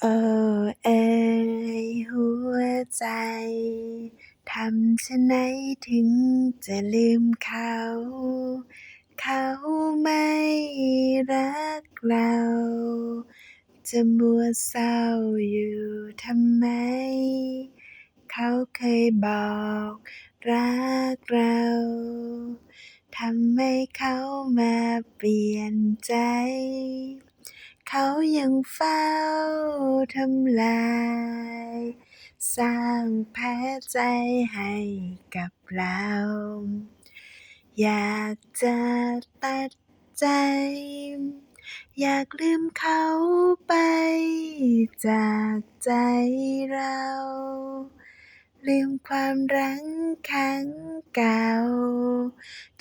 โอ้เอ๋ยหัวใจ ทำไฉนถึงจะลืมเขา เขาไม่รักเรา จะมัวเศร้าอยู่ทำไม เขาเคยบอกรักเรา ทำไมเขามาเปลี่ยนใจ เขายังเฝ้าทำลาย สร้างแผลใจให้กับเรา อยากจะตัดใจ อยากลืมเขาไปจากใจเรา ลืมความรัง ครั้งเก่า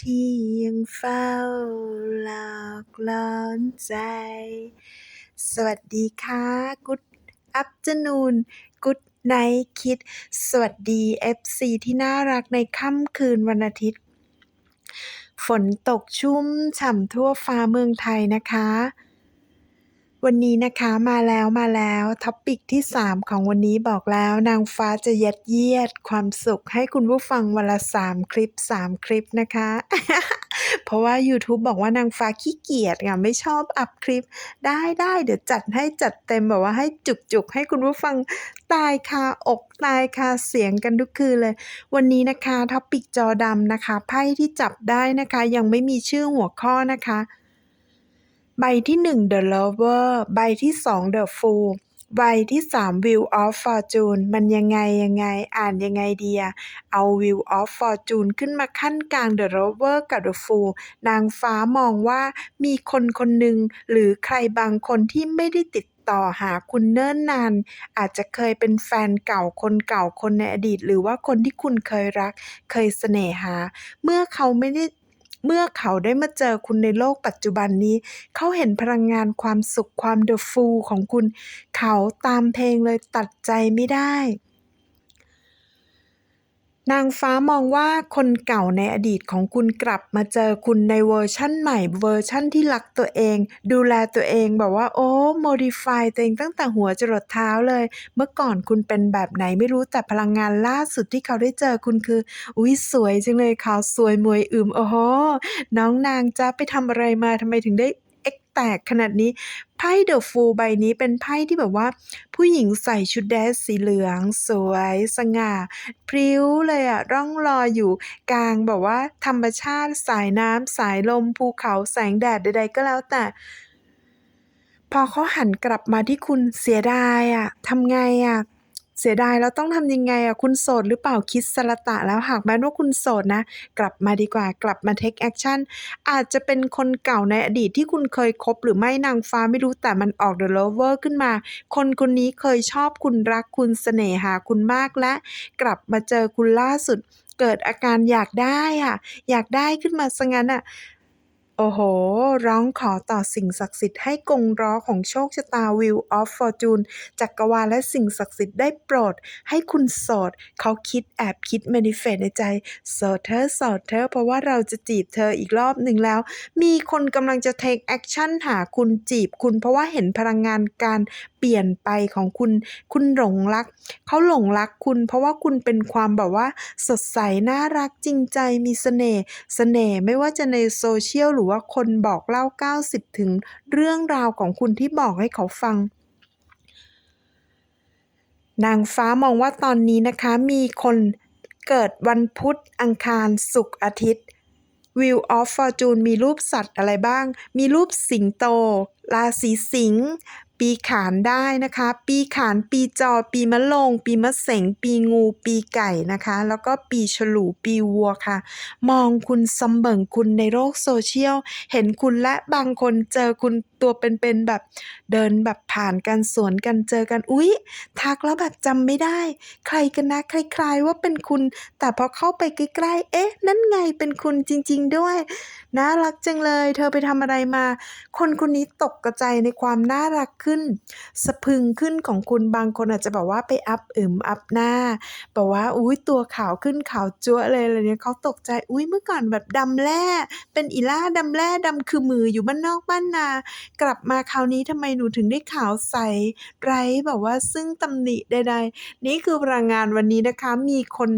ที่ยังเฝ้าหลอกหลอนใจ สวัสดีค่ะ Good Afternoon Good Night Kids สวัสดี FC ที่น่ารักในค่ำคืนวันอาทิตย์ ฝนตกชุ่มฉ่ำทั่วฟ้าเมืองไทยนะคะ วันนี้นะคะมาแล้วมาแล้ว Topic ที่ 3 ของวันนี้บอกแล้วนางฟ้าจะยัดเยียดความสุขให้คุณผู้ฟังวันละ 3 คลิป 3 คลิปนะคะ เพราะว่ายูทูบบอกว่านางฟ้าขี้เกียจค่ะไม่ชอบอัปคลิป ได้ได้เดี๋ยวจัดให้จัดเต็มแบบว่าให้จุกๆ ให้คุณผู้ฟังตายคาอกตายคาเสียงกันทุกคืนเลย วันนี้นะคะ Topic จอดำนะคะไพ่ที่จับได้นะคะ ยังไม่มีชื่อหัวข้อนะคะ ใบที่1 The Lover ใบที่2 The Fool ใบที่3 Wheel of Fortune มันยังไงยังไงอ่านยังไงดีอะเอา Wheel of Fortune ขึ้นมาขั้นกลาง The Lover กับ The Fool นางฟ้ามองว่ามีคนคนหนึ่งหรือใครบางคนที่ไม่ได้ติดต่อหาคุณเนิ่นนาน อาจจะเคยเป็นแฟนเก่าคนเก่าคนในอดีต หรือว่าคนที่คุณเคยรัก เคยเสน่หา เมื่อเขาไม่ได้ เมื่อเขาได้มาเจอคุณในโลกปัจจุบันนี้ เขาเห็นพลังงานความสุขความเดอะฟูลของคุณ เขาตามเพลงเลยตัดใจไม่ได้ นางฟ้ามองว่าคนเก่าในอดีตของคุณกลับมาเจอคุณในเวอร์ชั่นใหม่ เวอร์ชั่นที่รักตัวเอง ดูแลตัวเองแบบว่าโอ้ modify ตัวเองตั้งแต่หัวจรดเท้าเลย เมื่อก่อนคุณเป็นแบบไหนไม่รู้แต่พลังงานล่าสุดที่เขาได้เจอคุณคือ อุ๊ยสวยจังเลยขาวสวยมวยอึมโอ้โหน้องนางจ๊ะไปทำอะไรมาทำไมถึงได้ แตกขนาดนี้ ไพ่เดอะฟูลใบนี้เป็นไพ่ที่แบบว่า ผู้หญิงใส่ชุดแดรสสีเหลือง สวยสง่า พริ้วเลยอะร่องลอยอยู่กลางแบบว่า ธรรมชาติสายน้ำสายลมภูเขาแสงแดดใดๆก็แล้วแต่พอเขาหันกลับมาที่คุณเสียดายอะทำไงอะ เสียดายแล้วต้องทำยังไงอะคุณโสดหรือเปล่าคิดสละตะแล้วหากแม้ว่าคุณโสดนะ กลับมาดีกว่ากลับมา take action อาจจะเป็นคนเก่าในอดีตที่คุณเคยคบหรือไม่นางฟ้าไม่รู้แต่มันออก The Lover ขึ้นมา คนคนนี้เคยชอบคุณรักคุณเสน่หาคุณมากและ กลับมาเจอคุณล่าสุด เกิดอาการอยากได้อะอยากได้ขึ้นมาซะงั้นอะ โอ้โห ร้องขอต่อสิ่งศักดิ์สิทธิ์ให้กงล้อของโชคชะตา Wheel of Fortune จักรวาลและสิ่งศักดิ์สิทธิ์ได้โปรด ให้คุณโสด เขาคิดแอบคิด manifest ในใจโสดเธอโสดเธอเพราะว่าเราจะจีบเธออีกรอบหนึ่งแล้ว มีคนกำลังจะ take action หาคุณจีบคุณเพราะว่าเห็นพลังงานการเปลี่ยนไปของคุณ คุณหลงรัก เขาหลงรักคุณ เพราะว่าคุณเป็นความแบบว่า สดใสน่ารักจริงใจมีเสน่ห์เสน่ห์ไม่ว่าจะในโซเชียลหรือว่าคนบอกเล่า 90 ถึงเรื่องราวของคุณที่บอกให้เขาฟัง นางฟ้ามองว่าตอนนี้นะคะ มีคนเกิดวันพุธอังคารศุกร์อาทิตย์ Wheel of Fortune มีรูปสัตว์อะไรบ้าง มีรูปสิงโต ราศีสิงปีขานได้นะคะ ปีขาน ปีจอ ปีมะลง ปีมะเสง ปีงู ปีไก่นะคะ แล้วก็ปีฉลูปีวัวค่ะ มองคุณสำเบิงคุณในโลกโซเชียล เห็นคุณและบางคนเจอคุณ ตัวเป็นๆแบบเดินแบบผ่านกันสวนกันเจอกันอุ๊ย ทักแล้วแบบจำไม่ได้ ใครกันนะคล้ายๆว่าเป็นคุณ แต่พอเข้าไปใกล้ๆเอ๊ะ นั่นไงเป็นคุณจริง ๆ ด้วยน่ารักจังเลย เธอไปทำอะไรมา คนคนนี้ตกกระจในความน่ารักขึ้น สะพึงขึ้นของคุณบางคนอาจจะแบบว่าไปอัพอึมอัพหน้าแบบว่าอุ๊ยตัวขาวขึ้นขาวจั๊วเลยอะไรเนี่ยเขาตกใจอุ๊ยเมื่อก่อนแบบดำแร่เป็นอีล่าดำแร่ดำคือมืออยู่บ้านนอกบ้านนา กลับมาคราวนี้ทำไมหนูถึงได้ขาวใสไร้แบบว่าซึ่งตำหนิใดๆ นี่คือพลังงานวันนี้นะคะ มีคน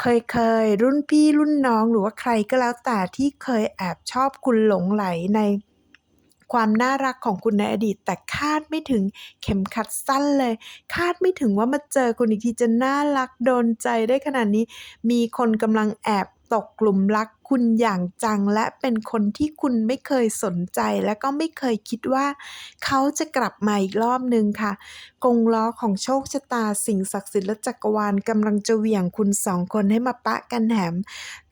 เคยๆรุ่นพี่รุ่นน้องหรือว่าใครก็แล้วแต่ที่เคยแอบชอบคุณหลงไหลในความน่ารักของคุณในอดีต แต่คาดไม่ถึงเข็มขัดสั้นเลย คาดไม่ถึงว่ามาเจอคุณอีกทีจะน่ารักโดนใจได้ขนาดนี้ มีคนกำลังแอบตกกลุ่มรัก คุณอย่างจัง และเป็นคนที่คุณไม่เคยสนใจ และก็ไม่เคยคิดว่า เขาจะกลับมาอีกรอบหนึ่งค่ะ กงล้อของโชคชะตาสิ่งศักดิ์สิทธิ์และจักรวาลกำลังจะเหวี่ยงคุณสองคนให้มาปะกันแถม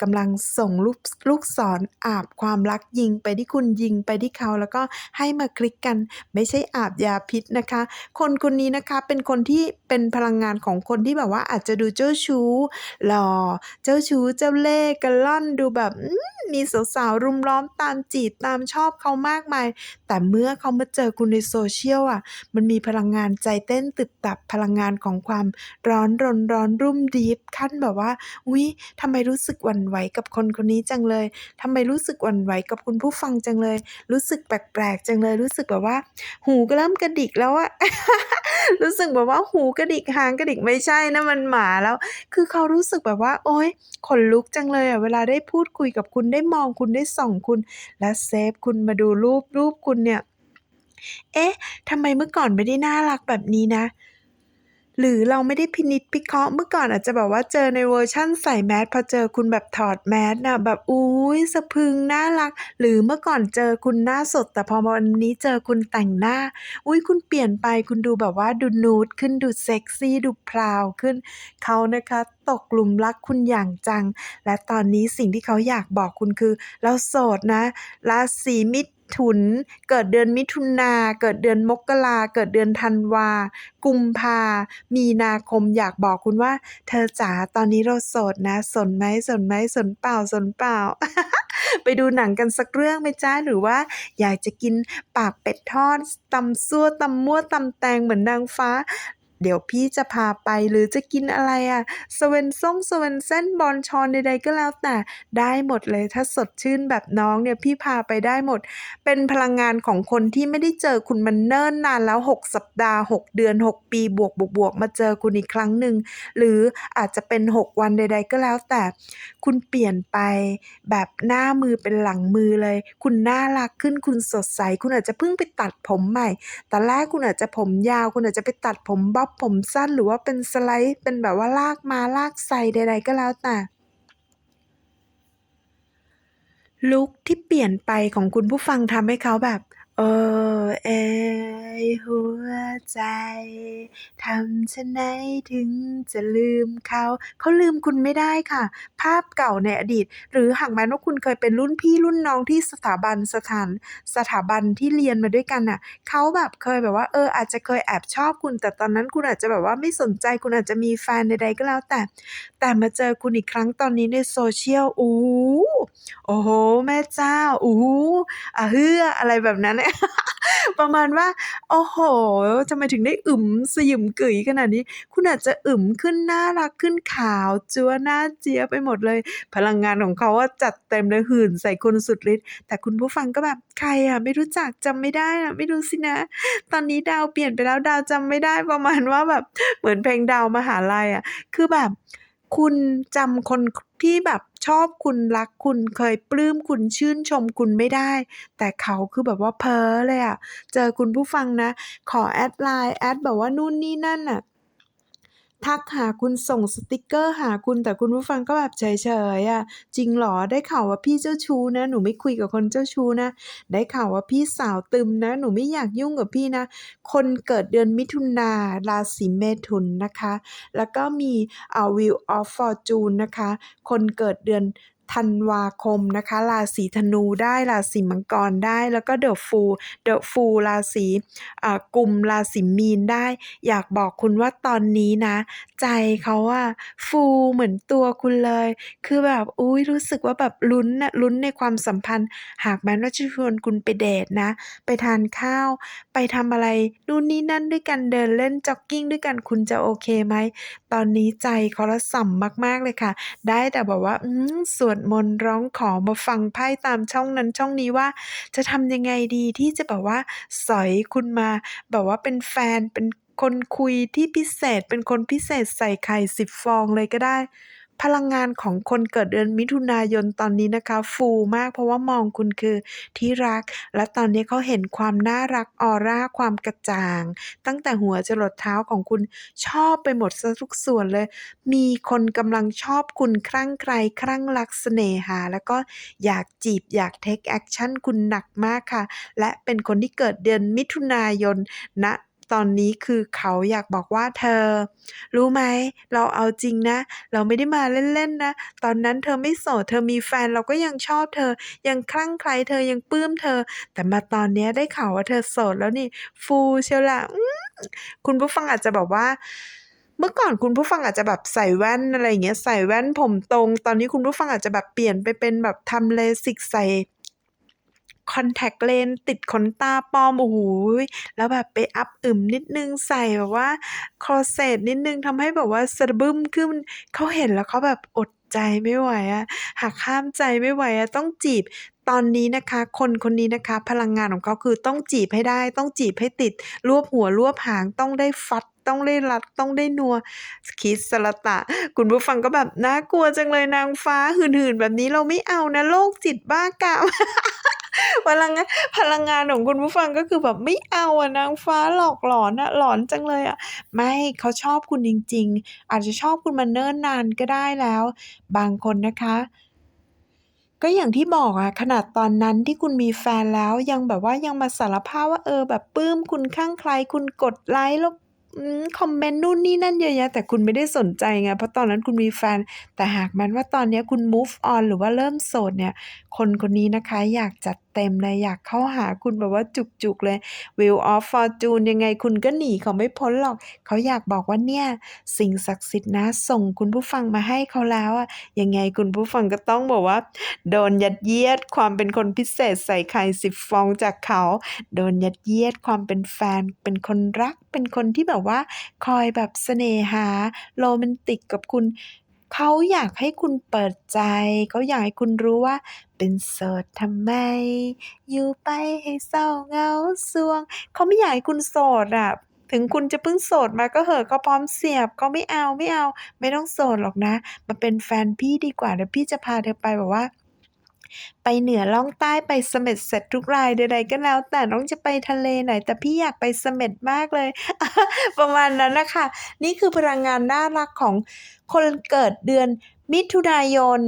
กำลังส่งลูกลูกศรอาบความรักยิงไปที่คุณยิงไปที่เขาแล้วก็ให้มาคลิกกัน ไม่ใช่อาบยาพิษนะคะ คนคนนี้นะคะเป็นคนที่เป็นพลังงานของคนที่แบบว่าอาจจะดูเจ้าชู้หล่อเจ้าชู้เจ้าเล่ห์กระล่อนดูแบบอืมีสาวๆรุมล้อมตามจีบตามชอบเขามากมาย แต่เมื่อเขามาเจอคุณในโซเชียลอะ มันมีพลังงานใจเต้นตึบตับพลังงานของความร้อนรนร้อนรุ่มดีฟขั้นแบบว่าอุ๊ยทำไมรู้สึกหวั่นไหวกับคนคนนี้จังเลยทำไมรู้สึกหวั่นไหวกับคุณผู้ฟังจังเลย รู้สึกแปลกๆจังเลยรู้สึกแบบว่า หูก็เริ่มกระดิกแล้วอะรู้สึกแบบว่าหูกระดิกหางกระดิกไม่ใช่นะมันหมาแล้ว คือเขารู้สึกแบบว่า โอ๊ยขนลุกจังเลยอะเวลาได้พูดคุยกับคุณได้มองคุณได้ส่องคุณ และเซฟคุณมาดูรูปรูปคุณเนี่ย เอ๊ะทำไมเมื่อก่อนไม่ได้น่ารักแบบนี้นะ หรือเราไม่ได้พินิจพิเคราะห์เมื่อก่อนอาจจะแบบว่าเจอในเวอร์ชั่นใส่แมสพอเจอคุณแบบถอดแมสน่ะแบบอุ๊ยสะพึงน่ารัก หรือเมื่อก่อนเจอคุณหน้าสด แต่พอวันนี้เจอคุณแต่งหน้า อุ๊ยคุณเปลี่ยนไปคุณดูแบบว่าดูนูดขึ้นดูเซ็กซี่ดูพราวขึ้นเขานะคะตกหลุมรักคุณอย่างจัง และตอนนี้สิ่งที่เขาอยากบอกคุณคือ เราโสดนะราศีมิ ถุน เกิดเดือนมิถุนา เกิดเดือนมกราเกิดเดือนธันวา กุมภา มีนาคมอยากบอกคุณว่า เธอจ๋าตอนนี้เราโสดนะ สนไหมสนไหมสนเปล่าสนเปล่า ไปดูหนังกันสักเรื่องไหมจ๊ะหรือว่า อยากจะกินปากเป็ดทอดตำซั่วตำมั่วตำแตงเหมือนนางฟ้า เดี๋ยวพี่จะพาไปหรือจะกินอะไรอะสเวนซ่งสเวนเซ่นบอนชอนใดๆก็แล้วแต่ได้หมดเลยถ้าสดชื่นแบบน้องเนี่ยพี่พาไปได้หมด เป็นพลังงานของคนที่ไม่ได้เจอคุณมันเนิ่นนานแล้ว 6 สัปดาห์ 6 เดือน 6 ปีบวกบวกบวกมาเจอคุณอีกครั้งหนึ่งหรืออาจจะเป็น 6 วันใด ๆ ก็แล้วแต่ คุณเปลี่ยนไปแบบหน้ามือเป็นหลังมือเลย คุณน่ารักขึ้นคุณสดใส คุณอาจจะเพิ่งไปตัดผมใหม่แตอนแรกคุณอาจจะผมยาว คุณอาจจะไปตัดผมบ๊อบผมสั้นหรือว่าเป็นสไลด์เป็นแบบว่าลากมาลากใส่ใด ๆ ก็แล้วแต่ลุคที่เปลี่ยนไปของคุณผู้ฟังทำให้เขาแบบ โอ้เอยหัวใจ ทำไฉนถึงจะลืมเขา เขาลืมคุณไม่ได้ค่ะ ภาพเก่าในอดีต หรือหากแม้ว่าคุณเคยเป็นรุ่นพี่รุ่นน้องที่สถาบันสถานสถาบันที่เรียนมาด้วยกันน่ะเขาแบบเคยแบบว่าเอออาจจะเคยแอบชอบคุณ แต่ตอนนั้นคุณอาจจะแบบว่าไม่สนใจคุณอาจจะมีแฟนใดๆก็แล้วแต่ แต่มาเจอคุณอีกครั้งตอนนี้ใน Social โอ้โอ้โฮแม่เจ้าโอ้อะเฮืออะไรแบบนั้นประมาณว่า โอ้โฮทำไมถึงได้อึมสยิมก๋๋ยขนาดนี้ คุณอาจจะอึมขึ้นน่ารักขึ้นขาวจัวหน้าเจี๊ยบไปหมดเลย พลังงานของเขาอะจัดเต็มเลยหื่นใส่คุณสุดฤทธิ์แต่คุณผู้ฟังก็แบบใครอะ ไม่รู้จักจำไม่ได้อะไม่รู้สินะ ตอนนี้ดาวเปลี่ยนไปแล้วดาวจำไม่ได้ประมาณว่าแบบเหมือนเพลงดาวมหาลัยอะ คือแบบ คุณจำคน ที่แบบชอบคุณรักคุณเคยปลื้มคุณชื่นชมคุณไม่ได้ แต่เขาคือแบบว่าเพ้อเลยอะเจอคุณผู้ฟังนะ ขอแอดไลน์แอดแบบว่านู่นนี่นั่นอะ ทักหาคุณส่งสติกเกอร์หาคุณแต่คุณผู้ฟังก็แบบเฉยๆอะจริงเหรอได้ข่าวว่าพี่เจ้าชู้นะ หนูไม่คุยกับคนเจ้าชู้นะ ได้ข่าวว่าพี่สาวตึมนะ หนูไม่อยากยุ่งกับพี่นะ คนเกิดเดือนมิถุนาราศีเมถุนนะคะ แล้วก็มีอ่าวิวออฟฟอร์จูนนะคะ คนเกิดเดือน ธันวาคมนะคะราศีธนูได้ราศีมังกรได้ แล้วก็เดอะฟูเดอะฟูราศีอ่ากุมราศีมีนได้ อยากบอกคุณว่าตอนนี้นะใจเขาอะฟูเหมือนตัวคุณเลย คือแบบ อุ๊ย รู้สึกว่าแบบลุ้นน่ะ ลุ้นในความสัมพันธ์ หากแม้ว่าจะชวนคุณไปเดตนะ ไปทานข้าว ไปทำอะไรนู่นนี่นั่นด้วยกัน เดินเล่นจ็อกกิงด้วยกัน คุณจะโอเคไหม?ตอนนี้ใจเขาระส่ำมาก ๆ เลยค่ะ ได้แต่แบบว่า อืม สวดมนต์ร้องขอมาฟังไพ่ตามช่องนั้นช่องนี้ว่า จะทำยังไงดีที่จะแบบว่าสอยคุณมา แบบว่าเป็นแฟน เป็น คนคุยที่พิเศษเป็นคนพิเศษใส่ไข่10ฟองเลยก็ได้ พลังงานของคนเกิดเดือนมิถุนายนตอนนี้นะคะ ฟูมากเพราะว่ามองคุณคือที่รัก และตอนนี้เขาเห็นความน่ารักออร่าความกระจ่าง ตั้งแต่หัวจรดเท้าของคุณชอบไปหมดทุกส่วนเลย มีคนกำลังชอบคุณคลั่งไคล้คลั่งรักเสน่หา แล้วก็อยากจีบอยากเทกแอกชันคุณหนักมากค่ะ และเป็นคนที่เกิดเดือนมิถุนายนณ ตอนนี้คือเขาอยากบอกว่า"เธอ รู้ไหมเราเอาจริงนะ เราไม่ได้มาเล่นๆนะ ตอนนั้นเธอไม่โสดเธอมีแฟนเราก็ยังชอบเธอ ยังคลั่งไคล้เธอยังปลื้มเธอ แต่มาตอนนี้ได้ข่าวว่าเธอโสดแล้วนี่ ฟูเชียวล่ะ"คุณผู้ฟังอาจจะแบบว่าเมื่อก่อนคุณผู้ฟังอาจจะแบบใส่แว่นอะไรอย่างเงี้ยใส่แว่นผมตรง ตอนนี้คุณผู้ฟังอาจจะแบบเปลี่ยนไปเป็นแบบทำ LASIK ใส่ คอนแทกเลนส์ติดขนตาปลอม โอ้โฮแล้วแบบไปอัปอึมนิดนึงใส่แบบว่าคอร์เซตนิดนึงทำให้แบบว่าสะบึ้มขึ้นเขาเห็นแล้วเขาแบบอดใจไม่ไหวอะหักห้ามใจไม่ไหวอะต้องจีบตอนนี้นะคะ คนคนนี้นะคะ พลังงานของเขาคือต้องจีบให้ได้ ต้องจีบให้ติด รวบหัวรวบหางต้องได้ฟัด ต้องได้รัดต้องได้นัวคิสสละตะ คุณผู้ฟังก็แบบน่ากลัวจังเลยนางฟ้าหื่นๆ แบบนี้เราไม่เอานะโรคจิตบ้ากามพลังงานพลังงานของคุณผู้ฟังก็คือแบบไม่เอาอะนางฟ้าหลอกหลอนอะหลอนจังเลยอะไม่เขาชอบคุณจริง ๆ อาจจะชอบคุณมาเนิ่นนานก็ได้แล้ว บางคนนะคะ ก็อย่างที่บอกอะขนาดตอนนั้นที่คุณมีแฟนแล้วยังแบบว่ายังมาสารภาพว่าเออแบบปลื้มคุณคลั่งไคล้คุณกดไลก์แล้ว คอมเมนต์นู่นนี่นั่นเยอะแยะแต่คุณไม่ได้สนใจไงเพราะตอนนั้นคุณมีแฟน แต่หากแม้ว่าตอนนี้คุณ move on หรือว่าเริ่มโสดเนี่ย คนคนนี้นะคะอยากจัด เต็มเลยอยากเข้าหาคุณแบบว่าจุกๆเลย Wheel of Fortune ยังไงคุณก็หนีเขาไม่พ้นหรอก เขาอยากบอกว่าเนี่ย สิ่งศักดิ์สิทธิ์นะ ส่งคุณผู้ฟังมาให้เขาแล้วอะยังไงคุณผู้ฟังก็ต้องแบบว่า โดนยัดเยียดความเป็นคนพิเศษใส่ไข่10ฟองจากเขา โดนยัดเยียดความเป็นแฟน เป็นคนรัก เป็นคนที่แบบว่า คอยแบบเสน่หาโรแมนติกกับคุณ เขาอยากให้คุณเปิดใจ เขาอยากให้คุณรู้ว่า เป็นโสดทำไม อยู่ไปให้เศร้าเงาทรวง เขาไม่อยากให้คุณโสดอะถึงคุณจะเพิ่งโสดมาก็เหอะเขาพร้อมเสียบเขาไม่เอา ไม่ต้องโสดหรอกนะ มาเป็นแฟนพี่ดีกว่าเดี๋ยวพี่จะพาเธอไปแบบว่า ไปเหนือล่องใต้ไปเสม็ดเสร็จทุกรายใดๆก็แล้ว แต่น้องจะไปทะเลไหนแต่พี่อยากไปเสม็ดมากเลย ประมาณนั้นนะคะนี่คือพลังงานน่ารักของคนเกิดเดือนมิถุนายน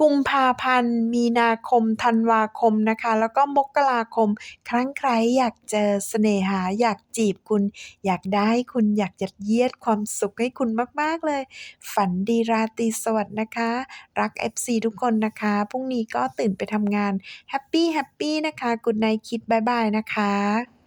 กุมภาพันธ์ มีนาคม ธันวาคมนะคะ แล้วก็มกราคมคลั่งไคล้อยากเจอเสน่หา อยากจีบคุณ อยากได้คุณอยากยัดเยียดความสุขให้คุณมาก ๆ เลย ฝันดีราตรีสวัสดิ์นะคะ รัก FC ทุกคนนะคะ พรุ่งนี้ก็ตื่นไปทำงาน แฮปปีๆนะคะ Good night kiss บ๊ายบายนะคะ